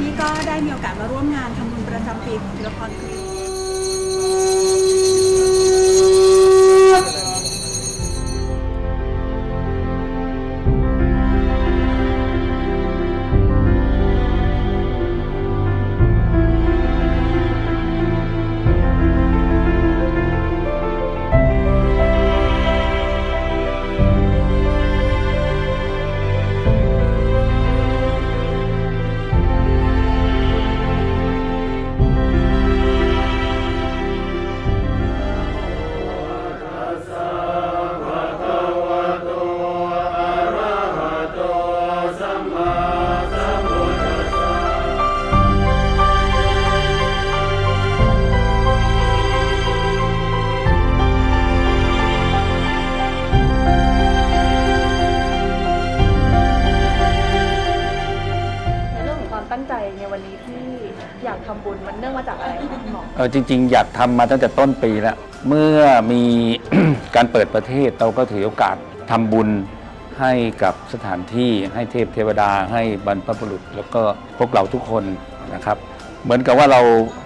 นี่ก็ได้มีโอกาสมาร่วมงานทำบุญประจำปีของธีรพรกรี มตั้งใจในวันนี้ที่อยากทำบุญมันเนื่องมาจากอะไรคะคุณหมอเออจริง ๆ อยากทำมาตั้งแต่ต้นปีแล้ว เมื่อมี การเปิดประเทศเราก็ถือโอกาสทำบุญให้กับสถานที่ให้เทพเทวดาให้บรรพบุรุษ แล้วก็พวกเราทุกคนนะครับ เหมือนกับว่าเรา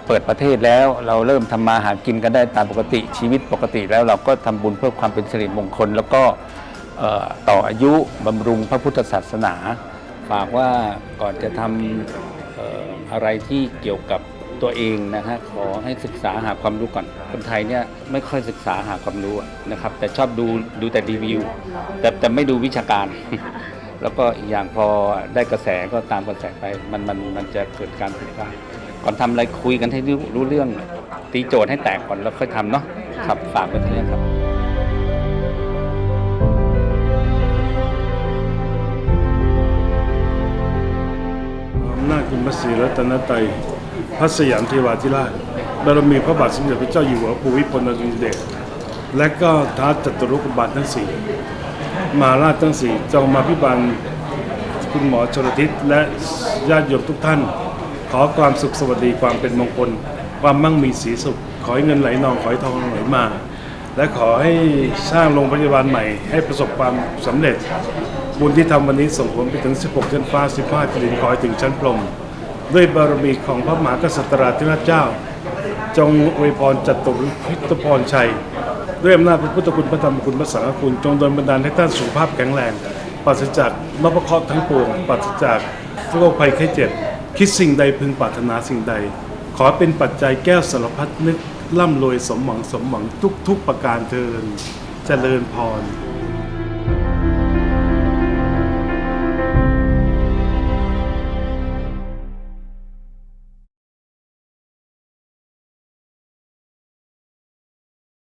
เปิดประเทศแล้ว เราเริ่มทำมาหากินกันได้ตามปกติชีวิตปกติแล้วเราก็ทำบุญเพื่อความเป็นสิริมงคล แล้วก็เอ่อต่ออายุบำรุงพระพุทธศาสนา ฝากว่าก่อนจะทำ อะไรที่เกี่ยวกับตัวเองนะฮะขอให้ศึกษาหาความรู้ก่อนคนไทยเนี่ยไม่ค่อยศึกษาหาความรู้นะครับ แต่ชอบดูดูแต่รีวิว แต่แต่ไม่ดูวิชาการ แล้วก็อีกอย่างพอได้กระแสก็ตามกระแสไปมันมันมันจะเกิดการผิดพลาดก่อนทำอะไรคุยกันให้รู้รู้เรื่อง ตีโจทย์ให้แตกก่อนแล้วค่อยทำเนาะครับฝากไว้เท่นี้ครับ ศรีรัตนตรัยพระสยามเทวาธิราชบารมีพระบาทสมเด็จพระเจ้าอยู่หัวภูมิพลอดุลยเดชและก็ท้าวจตุรุกบาลทั้งสี่มหาราชทั้งสี่จงมาพิบันคุณหมอชลทิศและญาติโยมทุกท่าน ขอความสุขสวัสดีความเป็นมงคล ความมั่งมีสีสุข ขอให้เงินไหลนองขอให้ทองไหลมา และขอให้สร้างโรงพยาบาลใหม่ ให้ประสบความสำเร็จ บุญที่ทำวันนี้ส่งผลไปถึง 16 ชั้นฟ้า 15แผ่นดินขอให้ถึงชั้นพรหม ด้วยบารมีของพระมหากษัตริย์ธิราเจ้า จงอวยพรจัตุรพิทพรชัย ด้วยอำนาจพระพุทธคุณพระธรรมคุณพระสังฆคุณ จงโดนบันดาลให้ท่านสุขภาพแข็งแรงปราศจากนพเคราะห์ทั้งปวงปราศจากโรคภัยไข้เจ็บคิดสิ่งใดพึงปรารถนาสิ่งใด ขอเป็นปัจจัยแก้วสารพัดนึก ร่ำรวยสมหวังสมหวังทุก ๆ ประการเทินเจริญพร